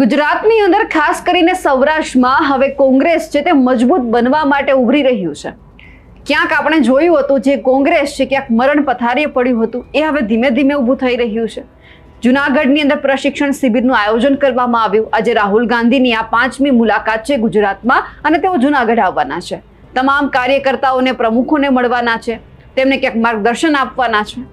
ગુજરાતની અંદર ખાસ કરીને સૌરાષ્ટ્રમાં હવે કોંગ્રેસ છે તે મજબૂત બનવા માટે ઉભરી રહ્યું છે. ક્યાંક આપણે જોયું હતું જે કોંગ્રેસ છે ક્યાંક મરણ પથારીએ પડ્યું હતું, એ હવે ધીમે ધીમે ઊભું થઈ રહ્યું છે. જુનાગઢની અંદર પ્રશિક્ષણ શિબિરનું આયોજન કરવામાં આવ્યું. આજે રાહુલ ગાંધીની આ પાંચમી મુલાકાત છે ગુજરાતમાં અને તેઓ જુનાગઢ આવવાના છે. તમામ કાર્યકર્તાઓને પ્રમુખોને મળવાના છે. તેમને ક્યાંક માર્ગદર્શન આપવાના છે.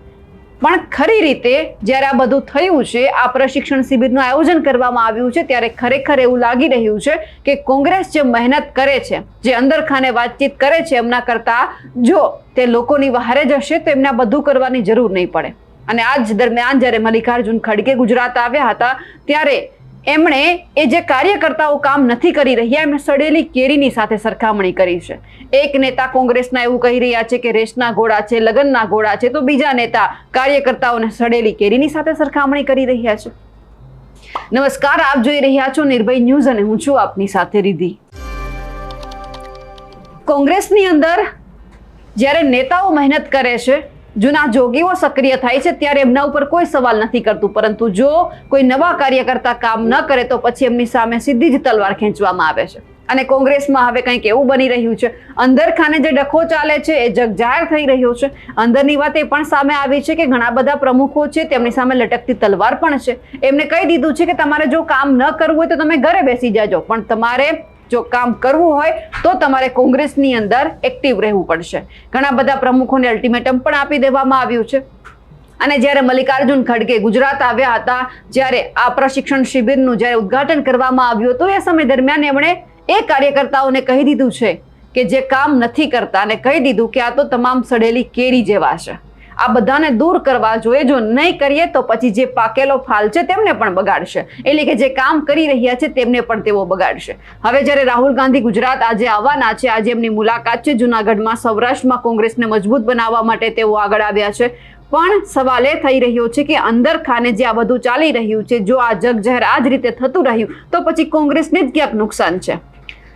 પણ ખરી રીતે જ્યારે આ બધું થયું છે, આ પ્રશિક્ષણ શિબિરનું આયોજન કરવામાં આવ્યું છે, ત્યારે ખરેખર એવું લાગી રહ્યું છે કે કોંગ્રેસ જે મહેનત કરે છે, જે અંદર ખાને વાતચીત કરે છે, એમના કરતા જો તે લોકોની વહારે જશે તો એમને બધું કરવાની જરૂર નહીં પડે. અને આ જ દરમિયાન જ્યારે મલ્લિકાર્જુન ખડગે ગુજરાત આવ્યા હતા, ત્યારે એમણે એ જે કાર્યકર્તાઓ કામ નથી કરી રહ્યા, એમણે સડેલી કેરીની સાથે સરખામણી કરી છે. એક નેતા કોંગ્રેસના એવું કહી રહ્યા છે કે રેસના ઘોડા છે, લગ્નના ઘોડા છે, તો બીજા નેતા કાર્યકર્તાઓને સડેલી કેરીની સાથે સરખામણી કરી રહ્યા છે. નમસ્કાર, આપ જોઈ રહ્યા છો નિર્ભય ન્યૂઝ અને હું છું આપની સાથે રીધી કોંગ્રેસની અંદર જ્યારે નેતાઓ મહેનત કરે છે જૂના જોગીઓ સક્રિય થાય છે, ત્યારે એમના ઉપર કોઈ સવાલ નથી કરતું. પરંતુ જો કોઈ નવા કાર્યકર્તા કામ ન કરે, તો પછી એમની સામે સીધી જ તલવાર ખેંચવામાં આવે છે. અને કોંગ્રેસમાં હવે કંઈક એવું બની રહ્યું છે. અંદર ખાને જે ડખો ચાલે છે, એ જગ જાહેર થઈ રહ્યો છે. અંદરની વાત એ પણ સામે આવી છે કે ઘણા બધા પ્રમુખો છે, તેમની સામે લટકતી તલવાર પણ છે. એમને કહી દીધું છે કે તમારે જો કામ ન કરવું હોય, તો તમે ઘરે બેસી જાજો. પણ તમારે જો કામ કરવું હોય તો તમારે કોંગ્રેસની અંદર એક્ટિવ રહેવું પડશે. ઘણા બધા પ્રમુખોને અલ્ટિમેટમ પણ આપી દેવામાં આવ્યું છે. અને જ્યારે મલ્લિકાર્જુન ખડગે ગુજરાત આવ્યા હતા, જ્યારે આ પ્રશિક્ષણ શિબિરનું જ્યારે ઉદ્ઘાટન કરવામાં આવ્યું હતું, એ સમય દરમિયાન એમણે એ કાર્યકર્તાઓને કહી દીધું છે કે જે કામ નથી કરતા અને કહી દીધું કે આ તો તમામ સડેલી કેરી જેવા છે. આ બધાને દૂર કરવા જોઈએ. જો નહીં કરીએ તો પછી જે પાકેલો ફાલ છે તેમને પણ બગાડશે. એટલે કે જે કામ કરી રહ્યા છે તેમને પણ તેઓ બગાડશે. હવે જ્યારે રાહુલ ગાંધી ગુજરાત આજે આવવાના છે, આજે એમની મુલાકાત છે. જુનાગઢમાં સૌરાષ્ટ્રમાં કોંગ્રેસને મજબૂત બનાવવા માટે તેઓ આગળ આવ્યા છે. પણ સવાલ એ થઈ રહ્યો છે કે અંદર ખાને જે આ બધું ચાલી રહ્યું છે, જો આ જગજહેર આ જ રીતે થતું રહ્યું, તો પછી કોંગ્રેસને જ ક્યાંક નુકસાન છે?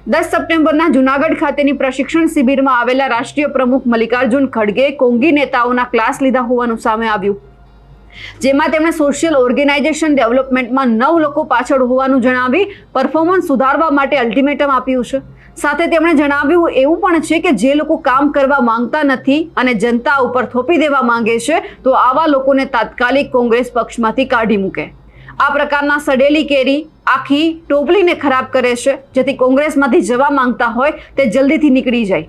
દસ સપ્ટેમ્બરના જુનાગઢ ખાતેની પ્રશિક્ષણ શિબિરમાં આવેલા રાષ્ટ્રીય પ્રમુખ મલ્લિકાર્જુન ખડગે કોંગી નેતાઓના ક્લાસ લીધા હોવાનું સામે આવ્યું. જેમાં તેમણે સોશિયલ ઓર્ગેનાઇઝેશન ડેવલપમેન્ટમાં નવ લોકો પાછળ હોવાનું જણાવી પરફોર્મન્સ સુધારવા માટે અલ્ટિમેટમ આપ્યું છે. સાથે તેમણે જણાવ્યું, એવું પણ છે કે જે લોકો કામ કરવા માંગતા નથી અને જનતા ઉપર થોપી દેવા માંગે છે, તો આવા લોકોને તાત્કાલિક કોંગ્રેસ પક્ષમાંથી કાઢી મૂકે. આ પ્રકારના સડેલી કેરી આખી ટોપલીને ખરાબ કરે છે, જેથી કોંગ્રેસમાંથી જવા માંગતા હોય તે જલ્દીથી નીકળી જાય.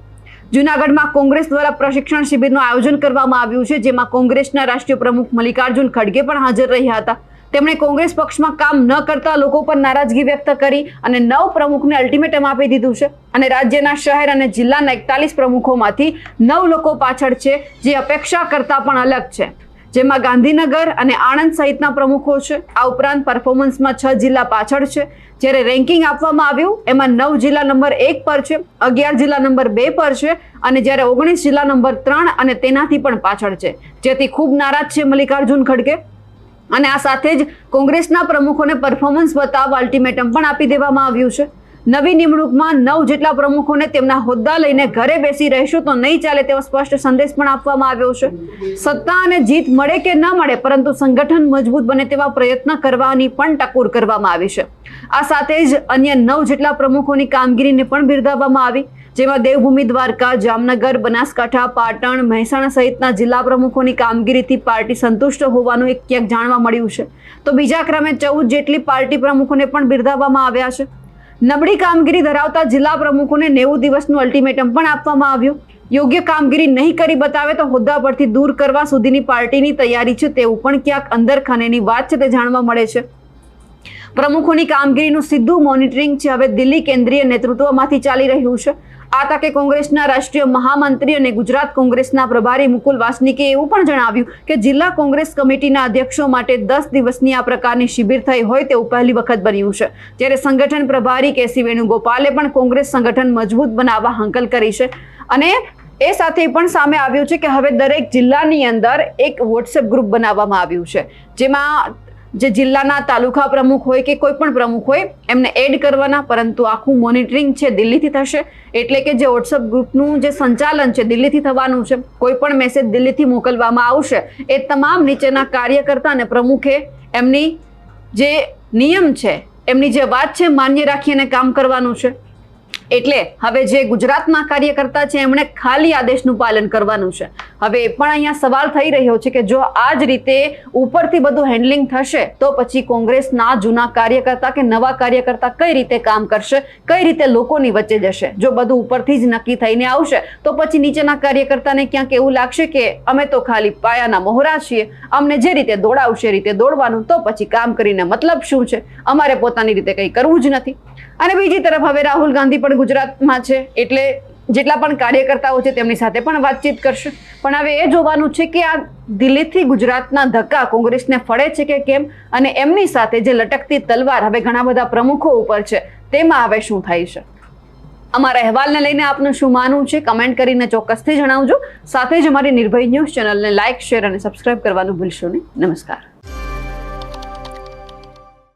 જુનાગઢમાં કોંગ્રેસ દ્વારા પ્રશિક્ષણ શિબિરનું આયોજન કરવામાં આવ્યું છે, જેમાં કોંગ્રેસના રાષ્ટ્રીય પ્રમુખ મલ્લિકાર્જુન ખડગે પણ હાજર રહ્યા હતા. તેમણે કોંગ્રેસ પક્ષમાં કામ ન કરતા લોકો પર નારાજગી વ્યક્ત કરી અને નવ પ્રમુખને અલ્ટિમેટમ આપી દીધું છે. અને રાજ્યના શહેર અને જિલ્લાના એકતાલીસ પ્રમુખોમાંથી નવ લોકો પાછળ છે, જે અપેક્ષા કરતા પણ અલગ છે. જેમાં ગાંધીનગર અને આણંદ સહિતના પ્રમુખો છે. આ ઉપરાંત પરફોર્મન્સમાં છ જિલ્લા પાછળ છે. જ્યારે રેન્કિંગ આપવામાં આવ્યું, એમાં નવ જિલ્લા નંબર એક પર છે, અગિયાર જિલ્લા નંબર બે પર છે અને જ્યારે ઓગણીસ જિલ્લા નંબર ત્રણ અને તેનાથી પણ પાછળ છે. જેથી ખૂબ નારાજ છે મલ્લિકાર્જુન ખડગે અને આ સાથે જ કોંગ્રેસના પ્રમુખોને પરફોર્મન્સ બતાવવા અલ્ટિમેટમ પણ આપી દેવામાં આવ્યું છે. નવી નિમણૂકમાં નવ જેટલા પ્રમુખોને તેમના હોદ્દા લઈને ઘરે બેસી રહેશું તો નહીં ચાલે તેવો સ્પષ્ટ સંદેશ પણ આપવામાં આવ્યો છે. સત્તા અને જીત મળે કે ન મળે, પરંતુ સંગઠન મજબૂત બને તેવા પ્રયત્ન કરવાની પણ ટકોર કરવામાં આવી છે. આ સાથે જ અન્ય નવ જેટલા પ્રમુખોની કામગીરીને પણ બિરદાવવામાં આવી, જેમાં દેવભૂમિ દ્વારકા, જામનગર, બનાસકાંઠા, પાટણ, મહેસાણા સહિતના જિલ્લા પ્રમુખોની કામગીરીથી પાર્ટી સંતુષ્ટ હોવાનું એક ક્યાંક જાણવા મળ્યું છે. તો બીજા ક્રમે ચૌદ જેટલી પાર્ટી પ્રમુખોને પણ બિરદાવવામાં આવ્યા છે. નબળી કામગીરી ધરાવતા જિલ્લા પ્રમુખોને નેવું દિવસનું અલ્ટિમેટમ પણ આપવામાં આવ્યું. યોગ્ય કામગીરી નહીં કરી બતાવે તો હોદ્દા પરથી દૂર કરવા સુધીની પાર્ટીની તૈયારી છે તેવું પણ ક્યાંક અંદર ખાનેની વાત છે તે જાણવા મળે છે. પ્રમુખોની કામગીરીનું સીધું મોનિટરિંગ છે. હવે દિલ્હી કેન્દ્રીય નેતૃત્વમાંથી ચાલી રહ્યું છે. આ તકે કોંગ્રેસના રાષ્ટ્રીય મહામંત્રી અને ગુજરાત કોંગ્રેસના પ્રભારી મુકુલ વાસનિકે એવું પણ જણાવ્યું કે જિલ્લા કોંગ્રેસ કમિટીના અધ્યક્ષો માટે દસ દિવસની આ પ્રકારની શિબિર થઈ હોય તેવું પહેલી વખત બન્યું છે. જ્યારે સંગઠન પ્રભારી કેસી વેણુગોપાલે પણ કોંગ્રેસ સંગઠન મજબૂત બનાવવા હંકલ કરી છે. અને એ સાથે પણ સામે આવ્યું છે કે હવે દરેક જિલ્લાની અંદર એક વોટ્સએપ ગ્રુપ બનાવવામાં આવ્યું છે. જેમાં જે જિલ્લાના તાલુકા પ્રમુખ હોય કે કોઈ પણ પ્રમુખ હોય, એમને એડ કરવાના, પરંતુ આખું મોનિટરિંગ છે દિલ્હીથી થશે. એટલે કે જે વોટ્સઅપ ગ્રુપનું જે સંચાલન છે દિલ્હીથી થવાનું છે, કોઈ પણ મેસેજ દિલ્હીથી મોકલવામાં આવશે, એ તમામ નીચેના કાર્યકર્તા અને પ્રમુખે એમની જે નિયમ છે, એમની જે વાત છે, માન્ય રાખી અને કામ કરવાનું છે. એટલે હવે જે ગુજરાતના કાર્યકર્તા છે, એમણે ખાલી આદેશનું પાલન કરવાનું છે. હવે એ પણ અહીંયા સવાલ થઈ રહ્યો છે કે જો આ જ રીતે ઉપરથી બધું હેન્ડલિંગ થશે, તો પછી કોંગ્રેસના જૂના કાર્યકર્તા કે નવા કાર્યકર્તા કઈ રીતે કામ કરશે, કઈ રીતે લોકોની વચ્ચે જશે? જો બધું ઉપરથી જ નક્કી થઈને આવશે, તો પછી નીચેના કાર્યકર્તાને ક્યાંક એવું લાગશે કે અમે તો ખાલી પાયાના મોહરા છીએ, અમને જે રીતે દોડાવશે, એ રીતે દોડવાનું, તો પછી કામ કરીને મતલબ શું છે? અમારે પોતાની રીતે કંઈ કરવું જ નથી. અને બીજી તરફ હવે રાહુલ ગાંધી પણ ગુજરાતમાં છે, એટલે જેટલા પણ કાર્યકર્તાઓ છે તેમની સાથે પણ વાતચીત કરશે. પણ હવે એ જોવાનું છે કે આ દિલ્હીથી ગુજરાતના ધક્કા કોંગ્રેસને ફળે છે કે કેમ? અને એમની સાથે જે લટકતી તલવાર હવે ઘણા બધા પ્રમુખો ઉપર છે, તેમાં હવે શું થાય છે? અમારા અહેવાલને લઈને આપનું શું માનવું છે? કમેન્ટ કરીને ચોક્કસથી જણાવજો. સાથે જ અમારી નિર્ભય ન્યૂઝ ચેનલને લાઇક, શેર અને સબસ્ક્રાઇબ કરવાનું ભૂલશો નહીં. નમસ્કાર.